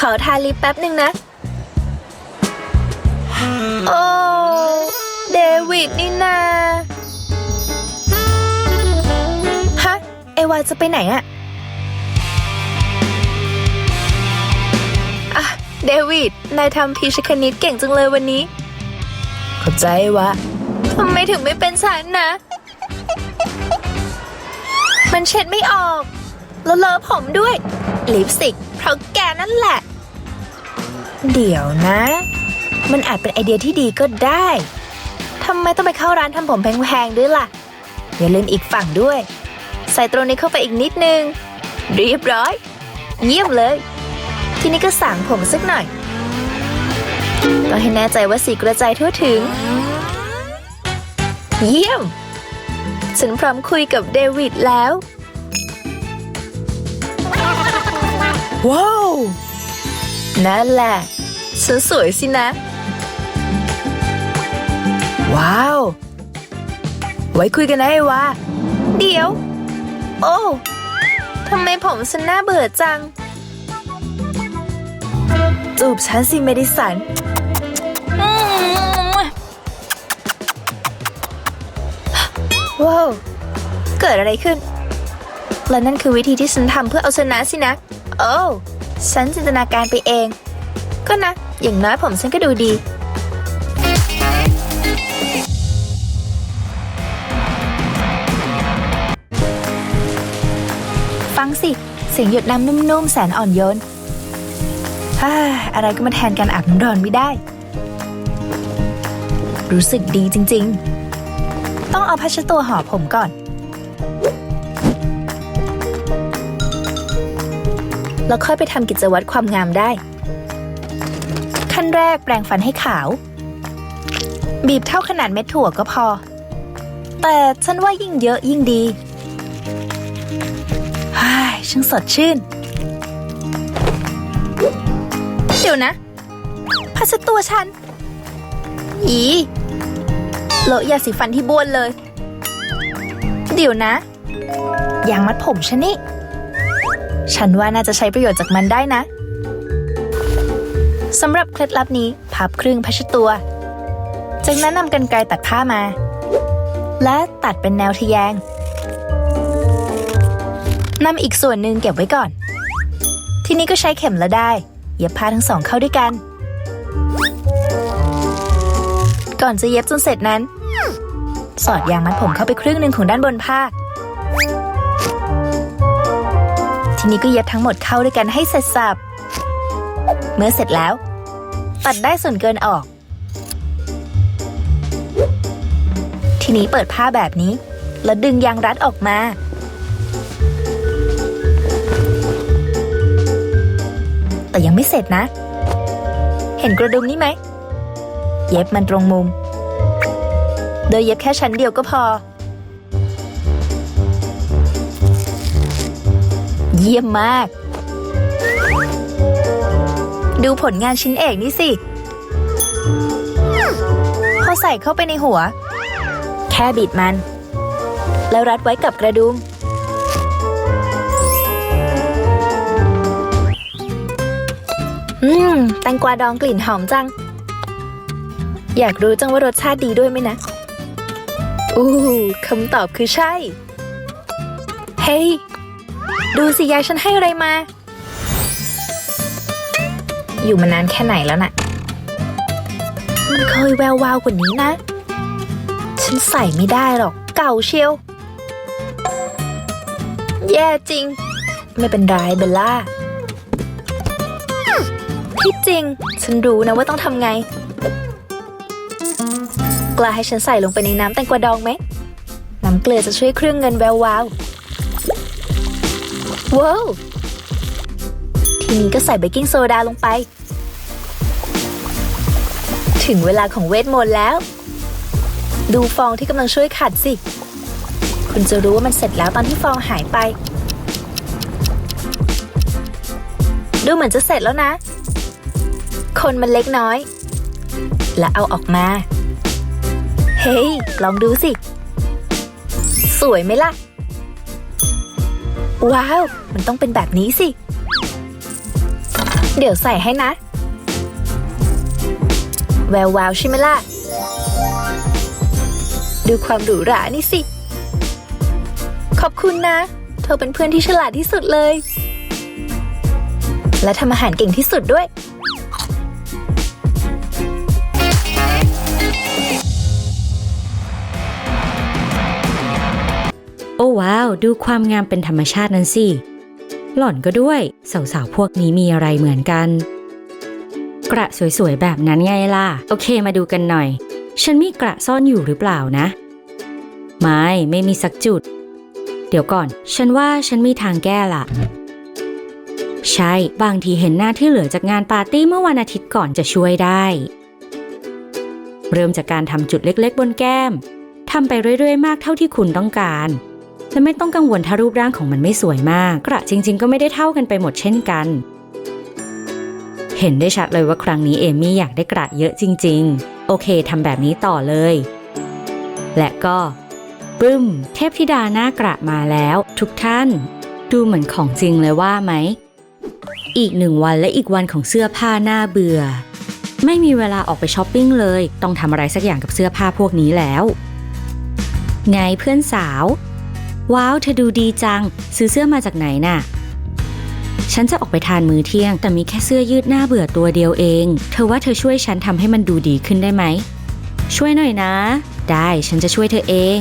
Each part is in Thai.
ขอทาลิปแป๊บหนึ่งนะ โอ้เดวิดนี่นาฮะ เอวาจะไปไหนอะอะเดวิด นายทำพีชคณิตเก่งจังเลยวันนี้เข้าใจวะทำไมถึงไม่เป็นฉันนะ มันเช็ดไม่ออก แล้วเลอะผมด้วย ลิปสติกเพราะแกนั่นแหละ เดี๋ยวนะ มันอาจเป็นไอเดียที่ดีก็ได้ทำไมต้องไปเข้าร้านทำผมแพงๆด้วยล่ะ อย่าลืมอีกฝั่งด้วย ใส่ตรงนี้เข้าไปอีกนิดนึงเรียบร้อย เยี่ยมเลย ทีนี้ก็สางผมสักหน่อยต้องให้แน่ใจว่าสีกระจายทั่วถึง เยี่ยม ฉันพร้อมคุยกับเดวิดแล้ว ว้าว นั่นแหละฉันสวยสินะ ว้าว ไว้คุยกันนะไอ้วาเดี๋ยว โอ้ทำไมผมฉันน่าเบื่อจัง จูบฉันสิเมดิสันอืมว้าว เกิดอะไรขึ้น และนั่นคือวิธีที่ฉันทำเพื่อเอาชนะสินะ โอ้ ฉันจินตนาการไปเอง ก็นะ อย่างน้อยผมฉันก็ดูดี ฟังสิ เสียงหยดน้ำนุ่มๆ แสนอ่อนโยนฮ่าอะไรก็มาแทนการอาบน้ำร้อนไม่ได้ รู้สึกดีจริง ๆ ต้องเอาผ้าเช็ดตัวห่อผมก่อน แล้วค่อยไปทำกิจวัตรความงามได้ ขั้นแรกแปรงฟันให้ขาว บีบเท่าขนาดเม็ดถั่วก็พอ แต่ฉันว่ายิ่งเยอะยิ่งดีฮ่ายช่างสดชื่น เดี๋ยวนะพัสตัวฉัน อีโละยาสีฟันที่บ้วนเลย เดี๋ยวนะยางมัดผมฉันนี่ ฉันว่าน่าจะใช้ประโยชน์จากมันได้นะสำหรับเคล็ดลับนี้พับครึ่งพัชตัว จากนั้นนำกันไกรตัดผ้ามา และตัดเป็นแนวทะแยงนำอีกส่วนหนึ่งเก็บไว้ก่อน ทีนี้ก็ใช้เข็มละได้เย็บผ้าทั้งสองเข้าด้วยกัน ก่อนจะเย็บจนเสร็จนั้น สอดยางมัดผมเข้าไปครึ่งหนึ่งของด้านบนผ้า ทีนี้ก็เย็บทั้งหมดเข้าด้วยกันให้เสร็จสับ เมื่อเสร็จแล้ว ตัดได้ส่วนเกินออก ทีนี้เปิดผ้าแบบนี้ แล้วดึงยางรัดออกมา แต่ยังไม่เสร็จนะ เห็นกระดุมนี่ไหม เย็บมันตรงมุม โดยเย็บแค่ชั้นเดียวก็พอ เยี่ยมมาก ดูผลงานชิ้นเอกนี่สิ พอใส่เข้าไปในหัว แค่บิดมัน แล้วรัดไว้กับกระดุม อืม แตงกวาดองกลิ่นหอมจัง อยากรู้จังว่ารสชาติดีด้วยไหมนะ อู้คำตอบคือใช่ เฮ้ย ดูสิยายฉันให้อะไรมา อยู่มานานแค่ไหนแล้วน่ะมันเคยแวววาวกว่านี้นะ ฉันใส่ไม่ได้หรอก เก่าเชียว แย่จริง ไม่เป็นไรเบลล่า ที่จริง ฉันรู้นะว่าต้องทำไง กล้าให้ฉันใส่ลงไปในน้ำแตงกวาดองไหม น้ำเกลือจะช่วยเครื่องเงินแวววาว ว้าวทีนี้ก็ใส่เบกกิ้งโซดาลงไป ถึงเวลาของเวทมนต์แล้ว ดูฟองที่กำลังช่วยขัดสิ คุณจะรู้ว่ามันเสร็จแล้วตอนที่ฟองหายไป ดูเหมือนจะเสร็จแล้วนะ คนมันเล็กน้อย และเอาออกมา เฮ้ย ลองดูสิ สวยไหมล่ะ ว้าว มันต้องเป็นแบบนี้สิ เดี๋ยวใส่ให้นะ แวววาวใช่ไหมล่ะ ดูความหรูหรานี่สิ ขอบคุณนะ เธอเป็นเพื่อนที่ฉลาดที่สุดเลย และทำอาหารเก่งที่สุดด้วย โอ้ว้าว ดูความงามเป็นธรรมชาตินั้นสิ หล่อนก็ด้วย สาวๆพวกนี้มีอะไรเหมือนกัน กระสวยๆแบบนั้นไงล่ะ โอเคมาดูกันหน่อย ฉันมีกระซ่อนอยู่หรือเปล่านะ ไม่ ไม่มีสักจุด เดี๋ยวก่อน ฉันว่าฉันมีทางแก้ละใช่ บางทีเห็นหน้าที่เหลือจากงานปาร์ตี้เมื่อวันอาทิตย์ก่อนจะช่วยได้ เริ่มจากการทำจุดเล็กๆ บนแก้มทำไปเรื่อยๆ มากเท่าที่คุณต้องการ และไม่ต้องกังวลถ้ารูปร่างของมันไม่สวยมากกระจริง ๆ ก็ไม่ได้เท่ากันไปหมดเช่นกัน เห็นได้ชัดเลยว่าครั้งนี้เอมี่อยากได้กระเยอะจริง ๆ โอเคทำแบบนี้ต่อเลย และก็ปึ้ม เทพธิดาหน้ากระมาแล้ว ทุกท่าน ดูเหมือนของจริงเลยว่าไหม อีกหนึ่งวันและอีกวันของเสื้อผ้าหน้าเบื่อ ไม่มีเวลาออกไปช้อปปิ้งเลย ต้องทำอะไรสักอย่างกับเสื้อผ้าพวกนี้แล้ว ไงเพื่อนสาว ว้าวเธอดูดีจัง ซื้อเสื้อมาจากไหนน่ะ ฉันจะออกไปทานมื้อเที่ยง แต่มีแค่เสื้อยืดหน้าเบื่อตัวเดียวเอง เธอว่าเธอช่วยฉันทำให้มันดูดีขึ้นได้ไหม ช่วยหน่อยนะ ได้ฉันจะช่วยเธอเอง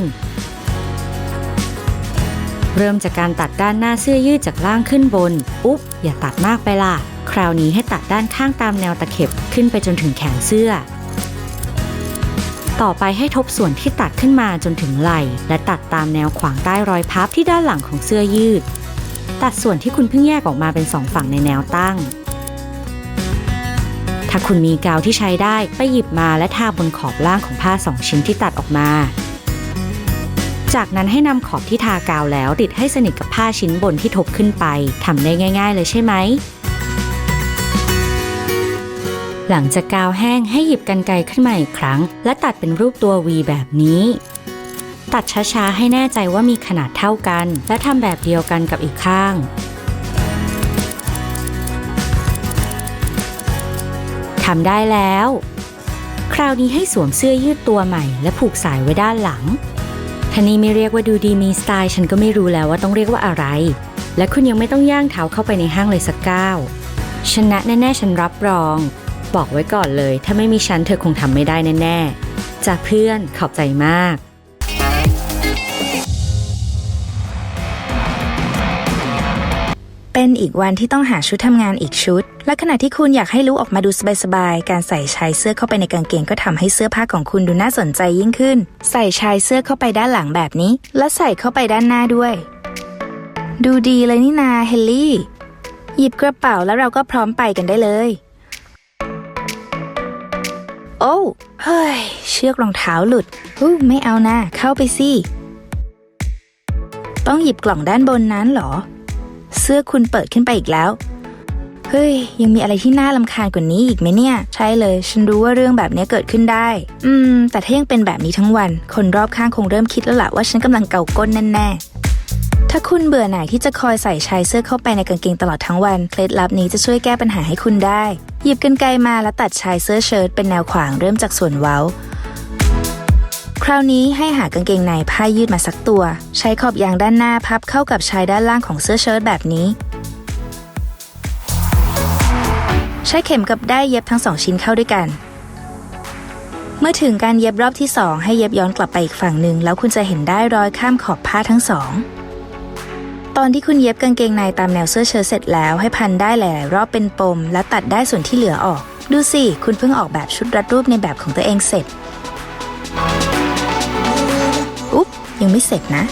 เริ่มจากการตัดด้านหน้าเสื้อยืดจากล่างขึ้นบน อุ๊บ อย่าตัดมากไปล่ะ คราวนี้ให้ตัดด้านข้างตามแนวตะเข็บขึ้นไปจนถึงแขนเสื้อ ต่อไปให้ทบส่วนที่ตัดขึ้นมาจนถึงไหล่ และตัดตามแนวขวางใต้รอยพับที่ด้านหลังของเสื้อยืด ตัดส่วนที่คุณเพิ่งแยกออกมาเป็นสองฝั่งในแนวตั้ง ถ้าคุณมีกาวที่ใช้ได้ไปหยิบมาและทาบนขอบล่างของผ้าสองชิ้นที่ตัดออกมา จากนั้นให้นำขอบที่ทากาวแล้วติดให้สนิทกับผ้าชิ้นบนที่ทบขึ้นไปทำได้ง่าย ๆ เลยใช่ไหม หลังจากกาวแห้งให้หยิบกันไกรขึ้นมาอีกครั้ง และตัดเป็นรูปตัว V แบบนี้ ตัดช้าๆ ให้แน่ใจว่ามีขนาดเท่ากัน และทำแบบเดียวกันกับอีกข้างทำได้แล้ว คราวนี้ให้สวมเสื้อยืดตัวใหม่ และผูกสายไว้ด้านหลังท่านี้ไม่เรียกว่าดูดีมีสไตล์ฉันก็ไม่รู้แล้วว่าต้องเรียกว่าอะไร และคุณยังไม่ต้องย่างเท้าเข้าไปในห้างเลยสักก้าวชนะแน่ๆฉันรับรอง บอกไว้ก่อนเลย ถ้าไม่มีฉันเธอคงทำไม่ได้แน่ๆจากเพื่อนขอบใจมาก เป็นอีกวันที่ต้องหาชุดทำงานอีกชุด และขณะที่คุณอยากให้ลุกออกมาดูสบายๆ การใส่ชายเสื้อเข้าไปในกางเกงก็ทำให้เสื้อผ้าของคุณดูน่าสนใจยิ่งขึ้น ใส่ชายเสื้อเข้าไปด้านหลังแบบนี้ และใส่เข้าไปด้านหน้าด้วย ดูดีเลยนี่นาเฮลลี่ หยิบกระเป๋าแล้วเราก็พร้อมไปกันได้เลย โอ้เฮ้ย เชือกรองเท้าหลุดอู้ไม่เอานะ เข้าไปสิ ต้องหยิบกล่องด้านบนนั้นหรอ เสื้อคุณเปิดขึ้นไปอีกแล้ว เฮ้ย ยังมีอะไรที่น่าลำคาญกว่านี้อีกไหมเนี่ย ใช่เลย ฉันรู้ว่าเรื่องแบบนี้เกิดขึ้นได้ อืม แต่ถ้ายังเป็นแบบนี้ทั้งวัน คนรอบข้างคงเริ่มคิดแล้วล่ะว่าฉันกำลังเกาก้นแน่ๆ ถ้าคุณเบื่อหน่ายที่จะคอยใส่ชายเสื้อเข้าไปในกางเกงตลอดทั้งวัน เคล็ดลับนี้จะช่วยแก้ปัญหาให้คุณได้ หยิบกรรไกรมาแล้วตัดชายเสื้อเชิ้ตเป็นแนวขวางเริ่มจากส่วนเว้า คราวนี้ให้หากางเกงในผ้ายืดมาสักตัว ใช้ขอบยางด้านหน้าพับเข้ากับชายด้านล่างของเสื้อเชิ้ตแบบนี้ ใช้เข็มกับได้ายเย็บทั้งสองชิ้นเข้าด้วยกัน เมื่อถึงการเย็บรอบที่สองให้เย็บย้อนกลับไปอีกฝั่งหนึ่งแล้วคุณจะเห็นได้รอยข้ามขอบผ้าทั้งสอง ตอนที่คุณเย็บกางเกงในตามแนวเสื้อเชิ้ตเสร็จแล้วให้พันได้หลาย ๆ รอบเป็นปม และตัดได้ส่วนที่เหลือออก ดูสิ คุณเพิ่งออกแบบชุดรัดรูปในแบบของตัวเองเสร็จ อุ๊บ ยังไม่เสร็จนะ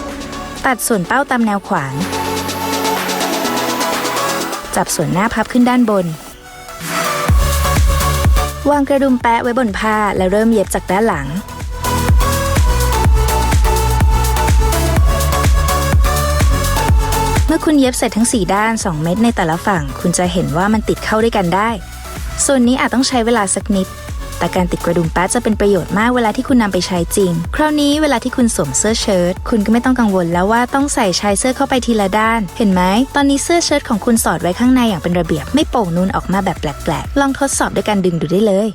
ตัดส่วนเป้าตามแนวขวาง จับส่วนหน้าพับขึ้นด้านบน วางกระดุมแปะไว้บนผ้าแล้วเริ่มเย็บจากด้านหลัง คุณเย็บเสร็จทั้ง 4 ด้าน 2 เม็ดในแต่ละฝั่ง คุณจะเห็นว่ามันติดเข้าด้วยกันได้ ส่วนนี้อาจต้องใช้เวลาสักนิด แต่การติดกระดุมแป๊ดจะเป็นประโยชน์มากเวลาที่คุณนำไปใช้จริง คราวนี้เวลาที่คุณสวมเสื้อเชิ้ตคุณก็ไม่ต้องกังวลแล้วว่าต้องใส่ชายเสื้อเข้าไปทีละด้าน เห็นไหม ตอนนี้เสื้อเชิ้ตของคุณสอดไว้ข้างในอย่างเป็นระเบียบ ไม่โป่งนูนออกมาแบบแปลกๆ ลองทดสอบด้วยการดึงดูได้เลย